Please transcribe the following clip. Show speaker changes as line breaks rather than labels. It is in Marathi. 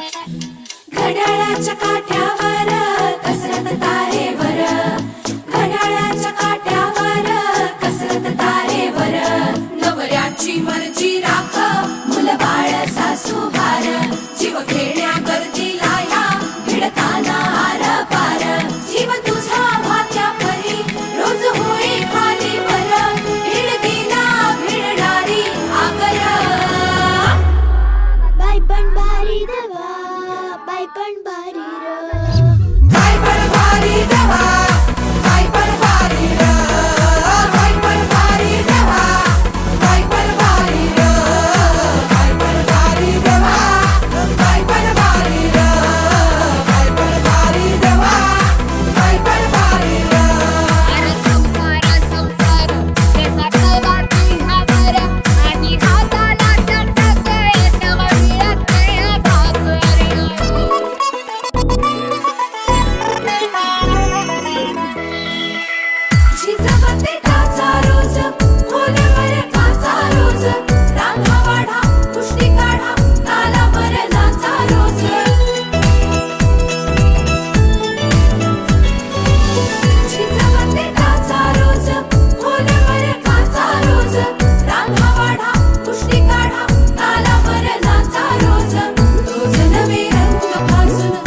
घड्याळाच्या काट्यावर પણ ભારે